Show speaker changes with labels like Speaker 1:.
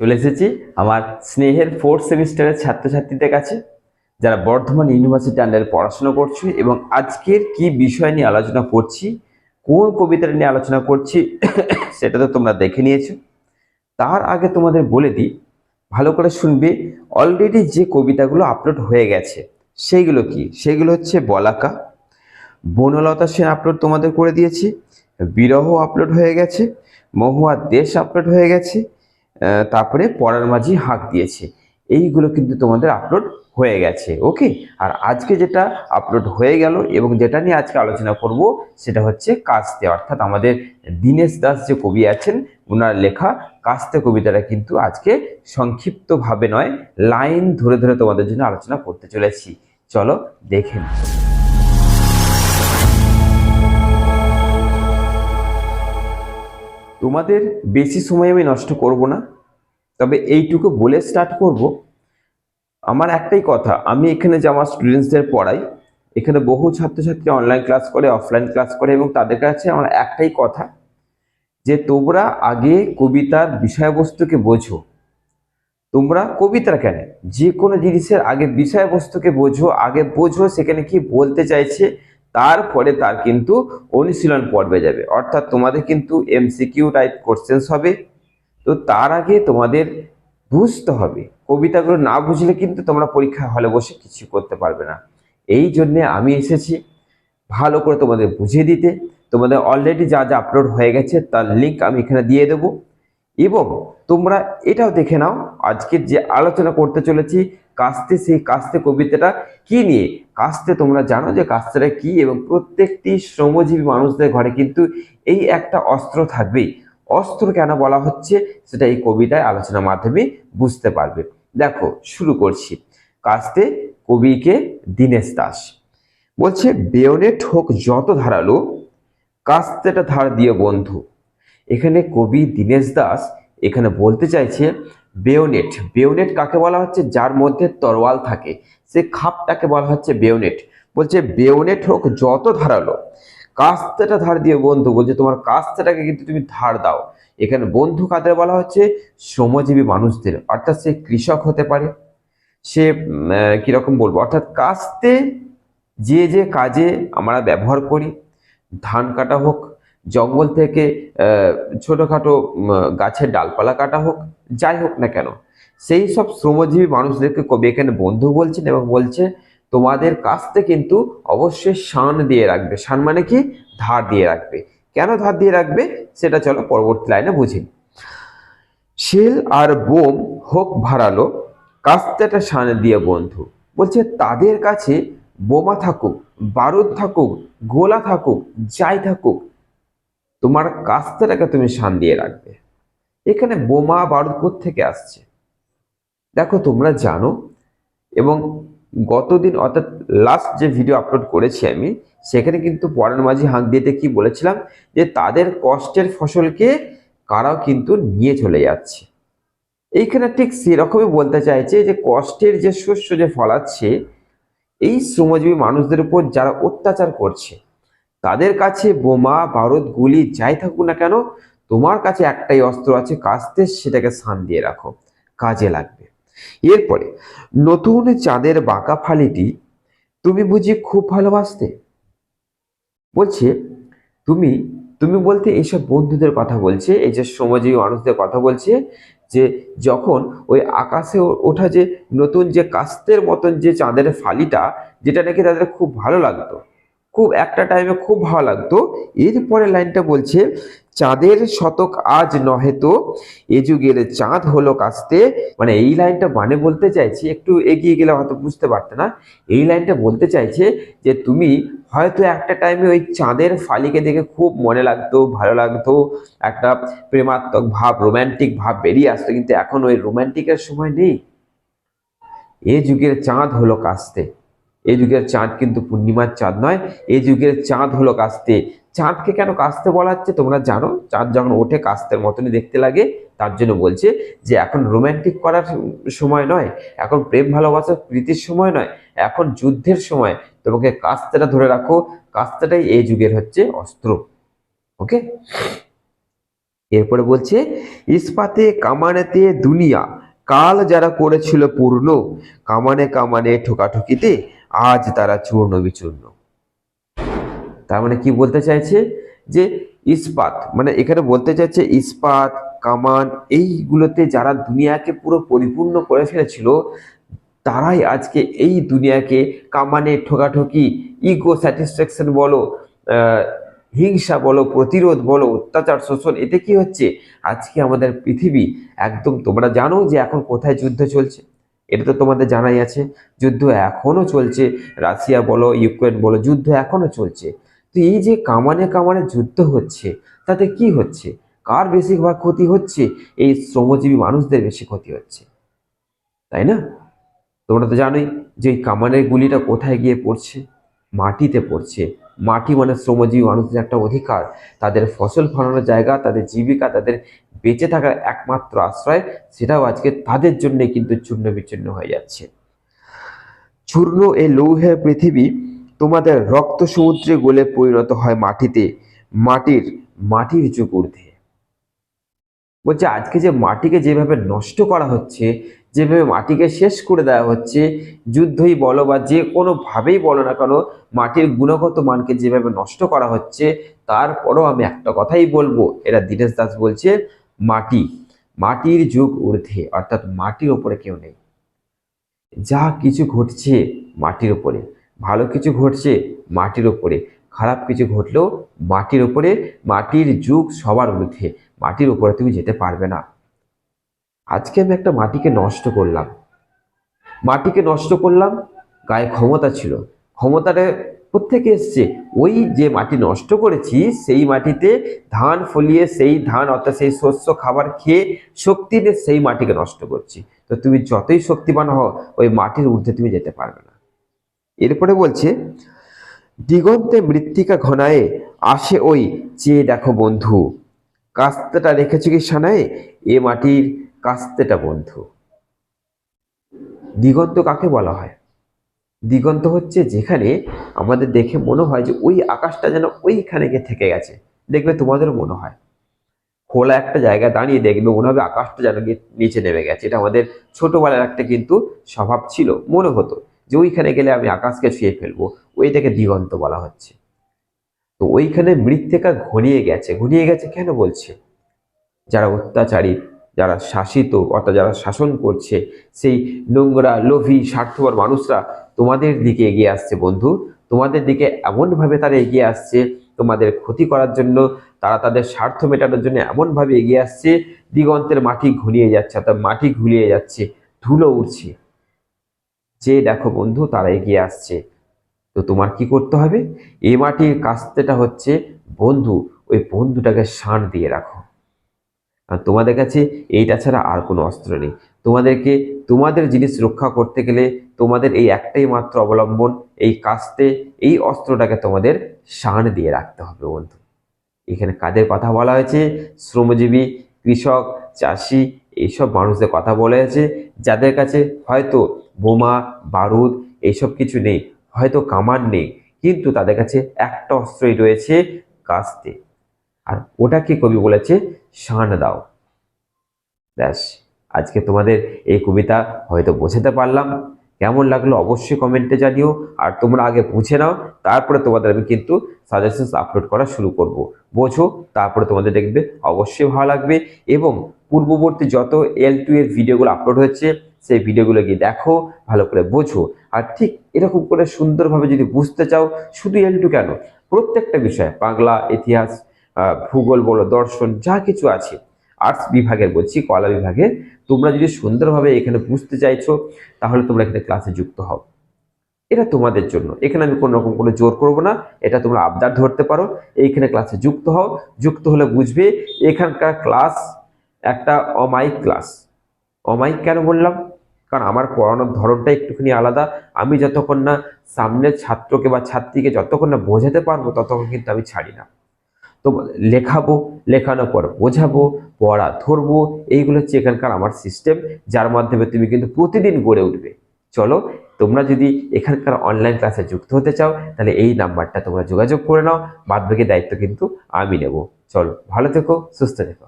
Speaker 1: চলে এসেছি আমার স্নেহের ফোর্থ সেমিস্টারের ছাত্রছাত্রীদের কাছে, যারা বর্ধমান ইউনিভার্সিটি আন্ডারে পড়াশোনা করছে এবং আজকের কি বিষয় নিয়ে আলোচনা করছি, কোন কবিতাটা নিয়ে আলোচনা করছি, সেটা তো তোমরা দেখে নিয়েছো। তার আগে তোমাদের বলে দিই, ভালো করে শুনবে অলরেডি যে কবিতাগুলো আপলোড হয়ে গেছে সেইগুলো কি? সেগুলো হচ্ছে বলাকা। বনলতা সেন আপলোড তোমাদের করে দিয়েছি, বিরহ আপলোড হয়ে গেছে, মহুয়া দেশ আপলোড হয়ে গেছে তারপরে পড়ার মাঝি হাঁক দিয়েছে। এইগুলো কিন্তু তোমাদের আপলোড হয়ে গেছে ওকে আর আজকে যেটা আপলোড হয়ে গেল এবং যেটা নিয়ে আজকে আলোচনা করব সেটা হচ্ছে কাস্তে। অর্থাৎ আমাদের দীনেশ দাস যে কবি আছেন ওনার লেখা কাস্তে কবিতাটা কিন্তু আজকে সংক্ষিপ্তভাবে নয় লাইন ধরে ধরে তোমাদের জন্য আলোচনা করতে চলেছি। চলো দেখে তোমাদের বেশি সময় আমি নষ্ট করব না, তবে এইটুকু বলে স্টার্ট করব। আমার একটাই কথা, আমি এখানে যে আমার স্টুডেন্টসদের পড়াই, এখানে বহু ছাত্রছাত্রী অনলাইন ক্লাস করে অফলাইন ক্লাস করে এবং তাদের কাছে আমার একটাই কথা যে তোমরা আগে কবিতার বিষয়বস্তুকে বোঝো। তোমরা কবিতার কেন? যে কোনো জিনিসের আগে বিষয়বস্তুকে বোঝো, আগে বোঝো, সেখানে কি বলতে চাইছে তারপরে তার কিন্তু অনুশীলন পর্বে যাবে। অর্থাৎ তোমাদের কিন্তু এমসিকিউ টাইপ কোশ্চেন্স হবে। তো তার আগে তোমাদের বুঝতে হবে। কবিতাগুলো না বুঝলে কিন্তু তোমরা পরীক্ষা হলে বসে কিছু করতে পারবে না। এই জন্যে আমি এসেছি ভালো করে তোমাদের বুঝিয়ে দিতে। তোমাদের অলরেডি যা যা আপলোড হয়ে গেছে তার লিঙ্ক আমি এখানে দিয়ে দেবো। এবং তোমরা এটাও দেখে নাও আজকে যে আলোচনা করতে চলেছি, কাস্তে সেই কাস্তে কবিতাটা কি নিয়ে কাস্তে তোমরা জানো যে কাস্তেটা কি এবং প্রত্যেকটি শ্রমজীবী মানুষদের ঘরে কিন্তু এই একটা অস্ত্র থাকবেই। অস্ত্র কেন বলা হচ্ছে সেটা এই কবিতায় আলোচনার মাধ্যমে বুঝতে পারবে। দেখো, শুরু করছি। কাস্তে কবিকে দীনেশ দাস বলছে বেয়নেট ঠোক যত ধারালো, কাস্তেটা ধার দিয়ে বন্ধু। এখানে কবি দীনেশ দাস এখানে বলতে চাইছে বেয়নেট বেয়নেট কাকে বলা হচ্ছে? যার মধ্যে তরোয়াল থাকে। সে খাপটাকে বলা হচ্ছে বেয়নেট বলছে বেয়নেট হোক, যত ধারালো। কাস্তেটা ধার দিয়ে বন্ধু, বলছে, তোমার কাস্তেটাকে কিন্তু তুমি ধার দাও। এখানে বন্ধু কাদের বলা হচ্ছে? শ্রমজীবী মানুষদের। অর্থাৎ সে কৃষক হতে পারে। সে কীরকম বলব? অর্থাৎ কাস্তে যে যে কাজে আমরা ব্যবহার করি, ধান কাটা হোক জঙ্গল থেকে ছোটখাটো গাছের ডালপালা কাটা হোক, যাই হোক না কেন, সেই সব শ্রমজীবী মানুষদেরকে কবি এখানে বন্ধু বলছেন এবং বলছে, তোমাদের কাছতে কিন্তু অবশ্যই শান দিয়ে রাখবে। শান মানে কি? ধার দিয়ে রাখবে। কেন ধার দিয়ে রাখবে? সেটা চলো পরবর্তী লাইনে বুঝি। শেল আর বোম হোক ভাড়ালো কাস্তেটা শান দিয়ে বন্ধু। বলছে, তাদের কাছে বোমা থাকুক, বারুদ থাকুক, গোলা থাকুক, যাই থাকুক তোমার কাস্তেটাকে তুমি শান দিয়ে রাখবে। এখানে বোমা বারুদ থেকে আসছে? দেখো, তোমরা জানো, এবং গতদিন অর্থাৎ লাস্ট যে ভিডিও আপলোড করেছি আমি, সেখানে কিন্তু পরের মাঝে হাঁক দিতে কি বলেছিলাম? যে তাদের কষ্টের ফসলকে কারাও কিন্তু নিয়ে চলে যাচ্ছে। এইখানে ঠিক সেরকমই বলতে চাইছে যে কষ্টের যে শস্য যে ফলাচ্ছে, এই শ্রমজীবী মানুষদের উপর যারা অত্যাচার করছে তাদের কাছে বোমা, বারুদ, গুলি যাই থাকুক না কেন, তোমার কাছে একটাই অস্ত্র আছে, কাস্তে সেটাকে সান দিয়ে রাখো, কাজে লাগবে। এরপরে, নতুন চাঁদের বাঁকা ফালিটি, তুমি বুঝি খুব ভালোবাসতে? বলছে, তুমি তুমি বলতে এইসব বন্ধুদের কথা বলছে, এই যে শ্রমজীবী মানুষদের কথা বলছে, যে যখন ওই আকাশে ওঠা যে নতুন যে কাস্তের মতন যে চাঁদের ফালিটা, যেটা নাকি তাদের খুব ভালো লাগতো। খুব, একটা টাইমে খুব ভালো লাগতো। এরপরে লাইনটা বলছে, চাঁদের শতক আজ নহে তো, এ যুগের চাঁদ হলো কাস্তে। মানে এই লাইনটা মানে বলতে চাইছি, একটু এগিয়ে গেলে হয়তো বুঝতে পারতে না। এই লাইনটা বলতে চাইছে যে, তুমি হয়তো একটা টাইমে ওই চাঁদের ফালিকে দেখে খুব মনে লাগতো, ভালো লাগতো, একটা প্রেমাত্মক ভাব রোমান্টিক ভাব বেরিয়ে আসতো, কিন্তু এখন ওই রোম্যান্টিকের সময় নেই। এ যুগের চাঁদ হলো কাস্তে। এই যুগের চাঁদ কিন্তু পূর্ণিমার চাঁদ নয়, এই যুগের চাঁদ হলো কাস্তে। চাঁদকে কেন কাস্তে বলা হচ্ছে তোমরা জানো? চাঁদ যখন ওঠে কাস্তের মতনই দেখতে লাগে, তার জন্য বলছে যে এখন রোমান্টিক করার সময় নয়, এখন প্রেম ভালোবাসার প্রীতির সময় নয়, এখন যুদ্ধের সময়। তোমাকে কাস্তেটা ধরে রাখো, কাস্তেটাই এই যুগের হচ্ছে অস্ত্র। ওকে? এরপরে বলছে, ইস্পাতে কামানেতে দুনিয়া, কাল যারা করেছিল পূর্ণ, কামানে কামানে ঠোকাঠুকিতে আজ তারা চূর্ণ বিচূর্ণ। তার মানে কি বলতে চাইছে? যে ইস্পাত মানে এখানে বলতে চাইছে ইস্পাত, কামান, এইগুলোতে যারা দুনিয়াকে পুরো পরিপূর্ণ করে ফেলেছিল, তারাই আজকে এই দুনিয়াকে কামানে ঠোকাঠকি ইগো স্যাটিসফ্যাকশন বলো হিংসা বলো, প্রতিরোধ বলো, অত্যাচার শোষণ, এতে কি হচ্ছে? আজকে আমাদের পৃথিবী, একদম তোমরা জানো যে এখন কোথায় যুদ্ধ চলছে। এটা তো তোমাদের জানাই আছে, যুদ্ধ এখনও চলছে। রাশিয়া বলো, ইউক্রেন বলো, যুদ্ধ এখনও চলছে। তো এই যে কামানে কামানে যুদ্ধ হচ্ছে, তাতে কি হচ্ছে? কার বেশিরভাগ ক্ষতি হচ্ছে? এই শ্রমজীবী মানুষদের বেশি ক্ষতি হচ্ছে। তাই না? তোমরা তো জানোই যে এই কামানের গুলিটা কোথায় গিয়ে পড়ছে। মাটিতে পড়ছে। মাটি মানে শ্রমজীবী মানুষদের একটা অধিকার। তাদের ফসল ফলানোর জায়গা, তাদের জীবিকা, তাদের বেঁচে থাকার একমাত্র আশ্রয়, সেটাও আজকে তাদের জন্য কিন্তু চূর্ণ বিচূর্ণ হয়ে যাচ্ছে। চূর্ণ এই লৌহের পৃথিবী তোমাদের রক্ত সমুদ্রে গলে পরিণত হয় মাটিতে। মাটির মাটির ঊর্ধ্বে বলছে, আজকে যে মাটিকে যেভাবে নষ্ট করা হচ্ছে যেভাবে মাটিকে শেষ করে দেওয়া হচ্ছে, যুদ্ধই বলো বা যে কোনোভাবেই বলো না কেন, মাটির গুণগত মানকে যেভাবে নষ্ট করা হচ্ছে, তারপরও আমি একটা কথাই বলব। এরা দীনেশ দাস বলছে মাটি, মাটির যুগ ঊর্ধ্বে, অর্থাৎ মাটির ওপরে কেউ নেই। যা কিছু ঘটছে মাটির ওপরে ভালো কিছু ঘটছে মাটির ওপরে খারাপ কিছু ঘটলেও মাটির ওপরে মাটির যুগ সবার ঊর্ধ্বে, মাটির উপরে তুমি যেতে পারবে না। আজকে আমি একটা মাটিকে নষ্ট করলাম। মাটিকে নষ্ট করলাম, গায়ে ক্ষমতা ছিল। ক্ষমতাটা কোথেকে এসছে? ওই যে মাটি নষ্ট করেছি, সেই মাটিতে ধান ফলিয়ে, সেই ধান অর্থাৎ সেই শস্য খাবার খেয়ে শক্তি সেই মাটিকে নষ্ট করছি। তো তুমি যতই শক্তিমান হও, ওই মাটির ঊর্ধ্বে তুমি যেতে পারবে না। এরপরে বলছে, দিগন্তে মৃত্তিকা ঘনায়ে আসে ওই, চেয়ে দেখো বন্ধু। কাস্তেটা রেখেছে কি সানায়? এ মাটির কাস্তেটা বন্ধু। দিগন্ত কাকে বলা হয়? দিগন্ত হচ্ছে যেখানে আমাদের দেখে মনে হয় যে ওই আকাশটা যেন ওইখানে গিয়ে থেকে গেছে। দেখবে তোমাদেরও মনে হয়। খোলা একটা জায়গায় দাঁড়িয়ে দেখবে মনে হবে আকাশটা যেন গিয়ে নিচে নেমে গেছে। এটা আমাদের ছোটবেলার একটা কিন্তু স্বভাব ছিল, মনে হতো যে ওইখানে গেলে আমি আকাশকে ছুঁয়ে ফেলব। ওইটাকে দিগন্ত বলা হচ্ছে। তো ওইখানে মৃত্তিকা ঘনিয়ে গেছে। ঘনিয়ে গেছে কেন বলছে? যারা অত্যাচারী যারা শাসিত অর্থাৎ যারা শাসন করছে, সেই নোংরা, লোভী, স্বার্থপর মানুষরা তোমাদের দিকে এগিয়ে আসছে বন্ধু। তোমাদের দিকে এমনভাবে তারা এগিয়ে আসছে, তোমাদের ক্ষতি করার জন্য, তারা তাদের স্বার্থ মেটানোর জন্য এমনভাবে এগিয়ে আসছে, দিগন্তের মাটি ঘুরিয়ে যাচ্ছে, অর্থাৎ মাটি ঘুরিয়ে যাচ্ছে, ধুলো উঠছে যে দেখো বন্ধু, তারা এগিয়ে আসছে। তো তোমার কি করতে হবে? এই মাটির কাস্তেটা হচ্ছে বন্ধু, ওই বন্ধুটাকে শান দিয়ে রাখো। আর তোমাদের কাছে এইটা ছাড়া আর কোনো অস্ত্র নেই। তোমাদেরকে, তোমাদের জিনিস রক্ষা করতে গেলে তোমাদের এই একটাই মাত্র অবলম্বন, এই কাস্তে, এই অস্ত্রটাকে তোমাদের শান দিয়ে রাখতে হবে বন্ধু। এখানে কাদের কথা বলা হয়েছে? শ্রমজীবী, কৃষক, চাষি, এইসব মানুষদের কথা বলা হয়েছে। যাদের কাছে হয়তো বোমা, বারুদ এইসব কিছু নেই, হয়তো কামান নেই, কিন্তু তাদের কাছে একটা অস্ত্রই রয়েছে কাস্তে। আর ওটাকে কবি বলেছে শান দাও। ব্যাস, আজকে তোমাদের এই কবিতা হয়তো বোঝাতে পারলাম। কেমন লাগল অবশ্যই কমেন্টে জানিও। আর তোমরা আগে বুঝে নাও, তারপরে তোমাদের আমি কিন্তু সাজেশনস আপলোড করা শুরু করব। বোঝো, তারপরে তোমাদের দেখবে অবশ্যই ভালো লাগবে। এবং পূর্ববর্তী যত এল টু এর ভিডিওগুলো আপলোড হচ্ছে সেই ভিডিওগুলো গিয়ে দেখো, ভালো করে বোঝো। আর ঠিক এরকম করে সুন্দরভাবে যদি বুঝতে চাও, শুধু এল টু কেন? প্রত্যেকটা বিষয়, বাংলা, ইতিহাস ভূগোল বলো, দর্শন, যা কিছু আছে আর্টস বিভাগের বলছি, কলা বিভাগে, তোমরা যদি সুন্দরভাবে এখানে বুঝতে চাইছো, তাহলে তোমরা এখানে ক্লাসে যুক্ত হও। এটা তোমাদের জন্য। এখানে আমি কোনো রকম কোনো জোর করব না, এটা তোমরা আবদার ধরতে পারো। এইখানে ক্লাসে যুক্ত হও, যুক্ত হলে বুঝবে, এখানকার ক্লাস একটা অমাইক ক্লাস অমাইক কেন বললাম? কারণ আমার পড়ানোর ধরনটা একটুখানি আলাদা। আমি যতক্ষণ না সামনের ছাত্রকে বা ছাত্রীকে যতক্ষণ না বোঝাতে পারব, ততক্ষণ কিন্তু আমি ছাড়ি না। তো লেখাবো, লেখানোর পর বোঝাবো, পড়া ধরবো, এইগুলো হচ্ছে এখানকার আমার সিস্টেম যার মাধ্যমে তুমি কিন্তু প্রতিদিন গড়ে উঠবে। চলো, তোমরা যদি এখানকার অনলাইন ক্লাসে যুক্ত হতে চাও, তাহলে এই নাম্বারটা তোমরা যোগাযোগ করে নাও বাদ বাকি দায়িত্ব কিন্তু আমি নেব। চলো, ভালো থেকো, সুস্থ থেকো।